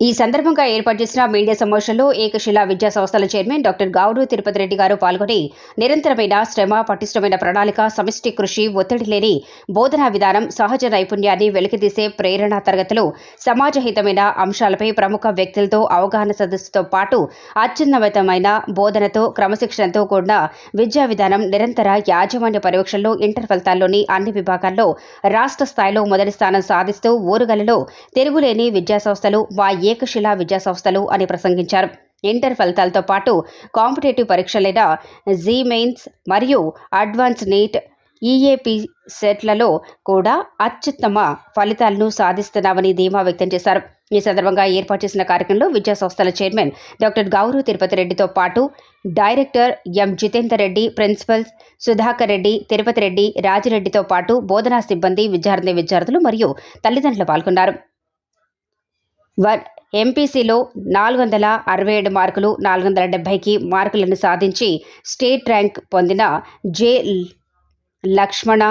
ఈ సందర్భంగా ఏర్పాటు చేసిన మీడియా సమావేశంలో ఏకశిలా విద్యా సంస్థల చైర్మన్ డాక్టర్ గౌడు తిరుపతి రెడ్డి గారు పాల్గొని నిరంతరమైన శ్రమ పటిష్టమైన ప్రణాళిక సమిష్టి కృషి ఒత్తిడి లేని బోధనా విధానం సహజ నైపుణ్యాన్ని వెలికితీసే ప్రేరణా తరగతులు సమాజహితమైన అంశాలపై ప్రముఖ వ్యక్తులతో అవగాహన సదస్సుతో పాటు అత్యున్నతమైన బోధనతో క్రమశిక్షణతో కూడిన విద్యా విధానం నిరంతర యాజమాన్య పర్యవేక్షణలో ఇంటర్ ఫలితాల్లోని అన్ని విభాగాల్లో రాష్ట్ర స్థాయిలో మొదటి స్థానం సాధిస్తూ ఊరుగలలో తెలుగులేని విద్యా సంస్థలు మా ఏకశిలా విద్యా సంస్థలు అని ప్రసంగించారు. ఇంటర్ ఫలితాలతో పాటు కాంపిటేటివ్ పరీక్ష లేదా జీ మెయిన్స్ మరియు అడ్వాన్స్ నీట్ ఈఏపీ సెట్లలో కూడా అత్యుత్తమ ఫలితాలను సాధిస్తున్నామని ధీమా వ్యక్తం చేశారు. ఈ సందర్భంగా ఏర్పాటు చేసిన కార్యక్రమంలో విద్యా సంస్థల చైర్మన్ డాక్టర్ గౌరవ్ తిరుపతి రెడ్డితో పాటు director M Jitender Reddy principals Sudhakar Reddy Tirupati Reddy రాజిరెడ్డితో పాటు బోధనా సిబ్బంది విద్యార్థి విద్యార్థులు మరియు తల్లిదండ్రులు పాల్గొన్నారు. వన్ ఎంపీసీలో నాలుగు వందల అరవై ఏడు మార్కులు నాలుగు వందల డెబ్బైకి మార్కులను సాధించి స్టేట్ ర్యాంక్ పొందిన జే లక్ష్మణ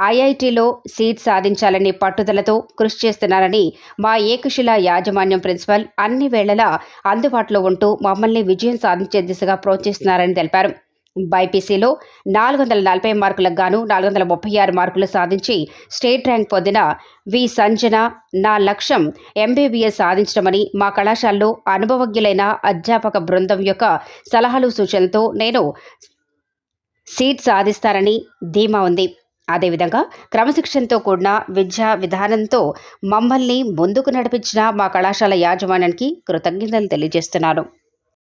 ఐఐటిలో సీట్ సాధించాలని పట్టుదలతో కృషి చేస్తున్నారని మా ఏకశిల యాజమాన్యం ప్రిన్సిపల్ అన్ని వేళలా అందుబాటులో ఉంటూ మమ్మల్ని విజయం సాధించే దిశగా ప్రోత్సహిస్తున్నారని తెలిపారు. బైపీసీలో నాలుగు వందల నలభై మార్కులకు గాను నాలుగు వందల ముప్పై ఆరు మార్కులు సాధించి స్టేట్ ర్యాంక్ పొందిన వి సంజన నా లక్ష్యం ఎంబీబీఎస్ సాధించడమని మా కళాశాలలో అనుభవజ్ఞులైన అధ్యాపక బృందం యొక్క సలహాలు సూచనలతో నేను సీట్ సాధిస్తానని ధీమా ఉంది. అదేవిధంగా క్రమశిక్షణతో కూడిన విద్యా విధానంతో మమ్మల్ని ముందుకు నడిపించిన మా కళాశాల యాజమాన్యానికి కృతజ్ఞతలు తెలియజేస్తున్నాను.